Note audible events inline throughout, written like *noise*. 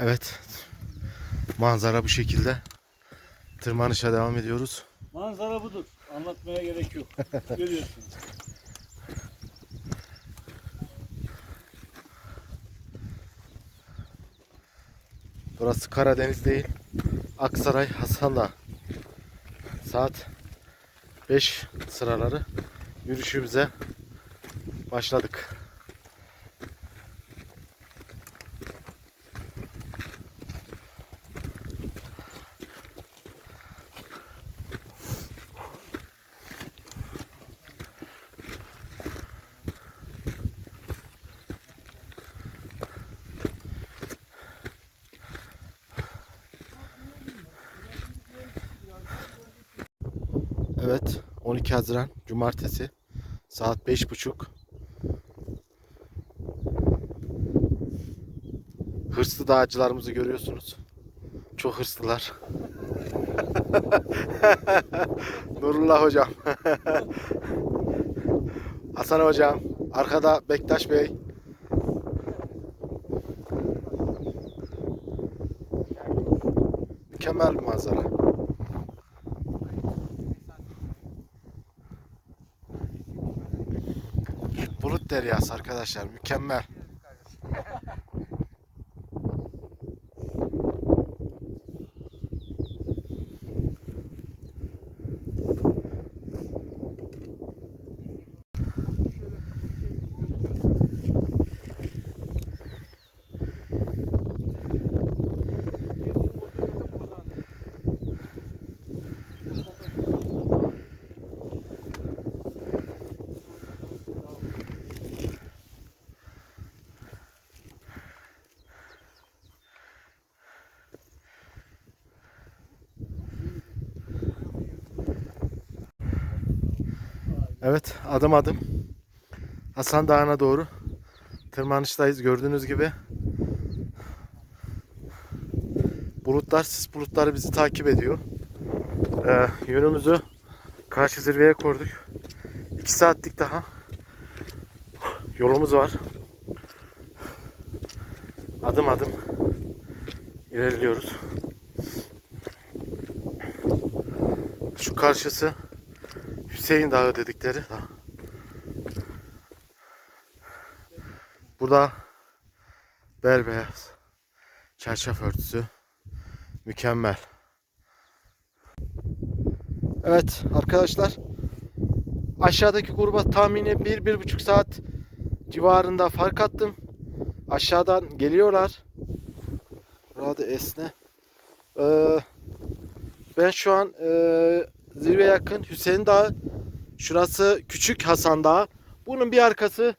Evet. Manzara bu şekilde. Tırmanışa devam ediyoruz. Manzara budur. Anlatmaya gerek yok. *laughs* Görüyorsunuz. Burası Karadeniz değil. Aksaray Hasan'da. Saat 5 sıraları yürüyüşümüze başladık. Evet 12 Haziran Cumartesi saat 5.30 Hırslı dağcılarımızı görüyorsunuz. Çok hırslılar. *laughs* Nurullah hocam. *laughs* Hasan hocam. Arkada Bektaş Bey. Mükemmel bir manzara. Deryası arkadaşlar. Mükemmel. Evet adım adım Hasan Dağı'na doğru tırmanıştayız gördüğünüz gibi. Bulutlar, sis bulutları bizi takip ediyor. Ee, yönümüzü karşı zirveye koyduk. 2 saatlik daha yolumuz var. Adım adım ilerliyoruz. Şu karşısı Hüseyin Dağı dedikleri dağ. Burada berbeyaz çarşaf örtüsü mükemmel. Evet arkadaşlar aşağıdaki gruba tahmini 1-1,5 saat civarında fark attım. Aşağıdan geliyorlar. Burada esne. Ee, ben şu an ee, zirve yakın Hüseyin Dağı. Şurası Küçük Hasan Dağı. Bunun bir arkası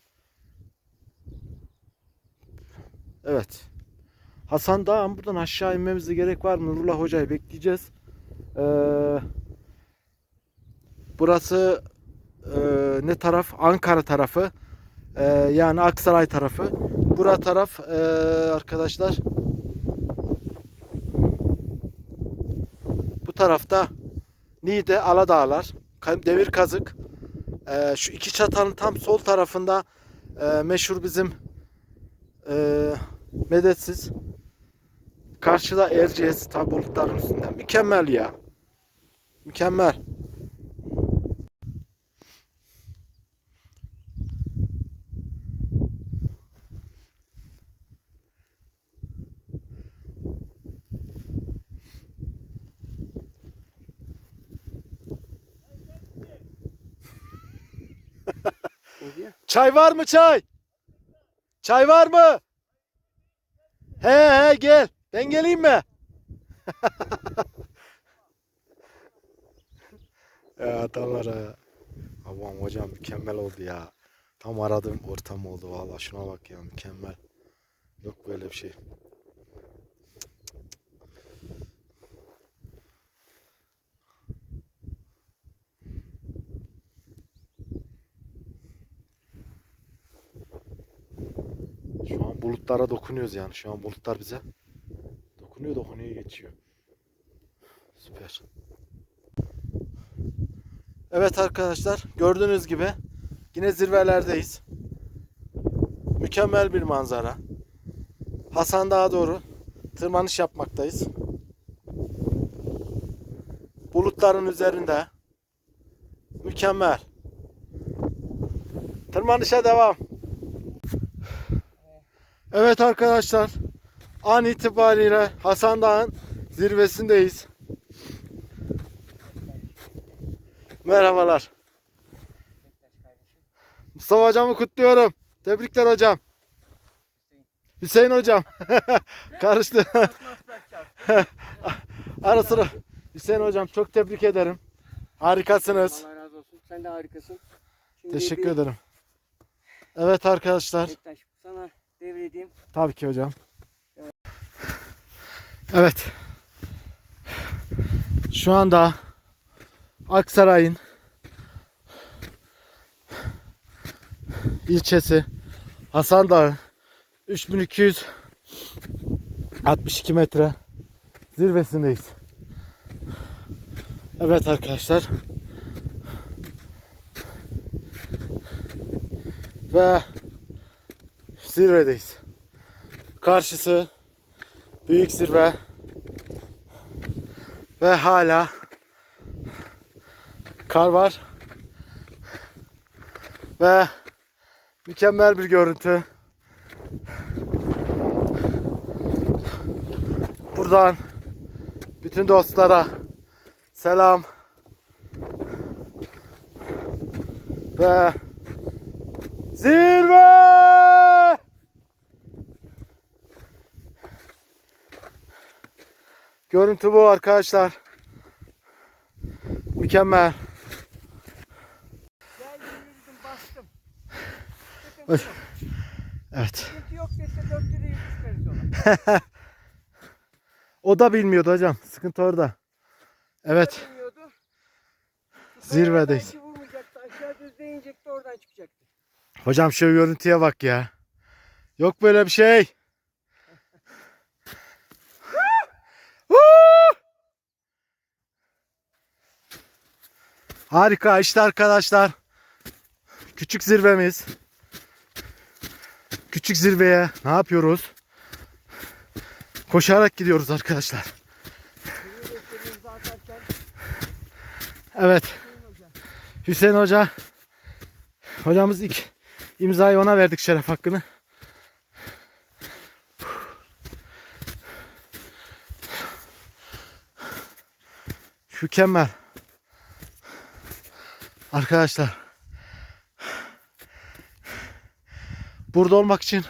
Evet. Hasan Dağı ama buradan aşağı inmemize gerek var mı? Nurullah Hoca'yı bekleyeceğiz. Ee, burası ee, ne taraf? Ankara tarafı. Ee, yani Aksaray tarafı. Bura taraf ee, arkadaşlar bu tarafta Niğde, Aladağlar, Demir Kazık. Ee, şu iki çatanın tam sol tarafında ee, meşhur bizim ee, medetsiz. Karşıda Erciyes tabi bulutların üstünde. Mükemmel ya. Mükemmel. Çay var mı çay? Çay var mı? He he gel. Ben geleyim mi? *laughs* ya adamlar ha. Aman hocam mükemmel oldu ya. Tam aradığım ortam oldu vallahi şuna bak ya mükemmel. Yok böyle bir şey. Bulutlara dokunuyoruz yani. Şu an bulutlar bize dokunuyor dokunuyor geçiyor. Süper. Evet arkadaşlar gördüğünüz gibi yine zirvelerdeyiz. Mükemmel bir manzara. Hasan Dağ'a doğru tırmanış yapmaktayız. Bulutların üzerinde. Mükemmel. Tırmanışa devam. Evet arkadaşlar. An itibariyle Hasan Dağ'ın zirvesindeyiz. Merhabalar. Mustafa hocamı kutluyorum. Tebrikler hocam. Hüseyin hocam. *laughs* Karıştı. *laughs* Ara sıra. Hüseyin hocam çok tebrik ederim. Harikasınız. Allah razı olsun. Sen de harikasın. Şimdi Teşekkür bir ederim. Evet arkadaşlar. Bektaş, sana devredeyim. Tabii ki hocam. Evet. Şu anda Aksaray'ın ilçesi Hasan Dağı 3262 metre zirvesindeyiz. Evet arkadaşlar. Ve zirvedeyiz. Karşısı büyük zirve ve hala kar var ve mükemmel bir görüntü. Buradan bütün dostlara selam ve zirve! Görüntü bu arkadaşlar. Mükemmel. Evet. *laughs* O da bilmiyordu hocam. Sıkıntı orada. Evet. Zirvedeyiz. Hocam şu görüntüye bak ya. Yok böyle bir şey. Harika işte arkadaşlar. Küçük zirvemiz. Küçük zirveye ne yapıyoruz? Koşarak gidiyoruz arkadaşlar. Evet. Hüseyin Hoca. Hocamız ilk imzayı ona verdik şeref hakkını. Mükemmel. Arkadaşlar. Burada olmak için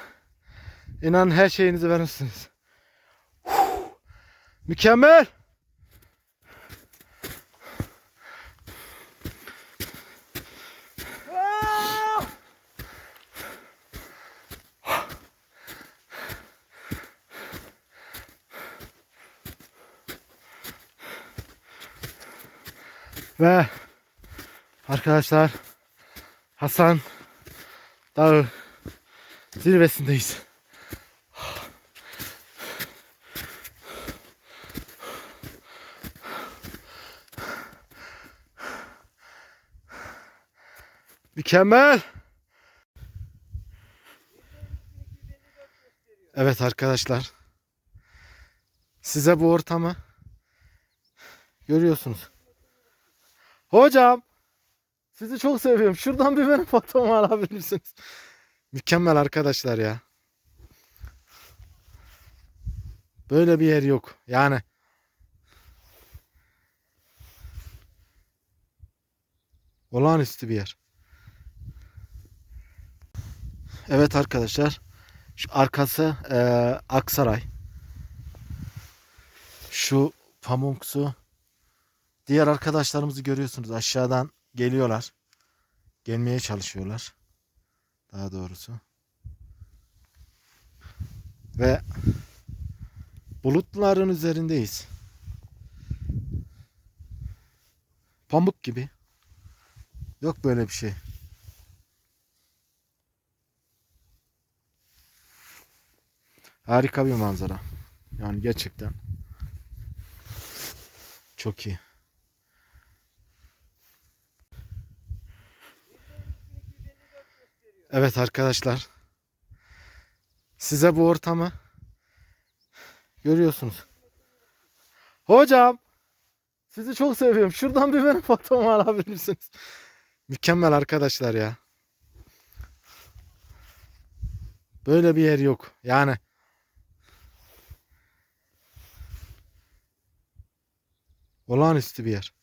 inanın her şeyinizi verirsiniz. Mükemmel. Ve arkadaşlar Hasan Dağı zirvesindeyiz. Mükemmel. Evet arkadaşlar. Size bu ortamı görüyorsunuz. Hocam sizi çok seviyorum. Şuradan bir benim fotoğrafımı alabilir misiniz? Mükemmel arkadaşlar ya. Böyle bir yer yok. Yani olağanüstü bir yer. Evet arkadaşlar. Şu arkası eee, Aksaray. Şu Pamuksu Diğer arkadaşlarımızı görüyorsunuz aşağıdan geliyorlar. Gelmeye çalışıyorlar. Daha doğrusu. Ve bulutların üzerindeyiz. Pamuk gibi. Yok böyle bir şey. Harika bir manzara. Yani gerçekten. Çok iyi. Evet arkadaşlar. Size bu ortamı Görüyorsunuz. Hocam sizi çok seviyorum. Şuradan bir benim fotomu alabilirsiniz. Mükemmel arkadaşlar ya. Böyle bir yer yok. Yani olağanüstü bir yer.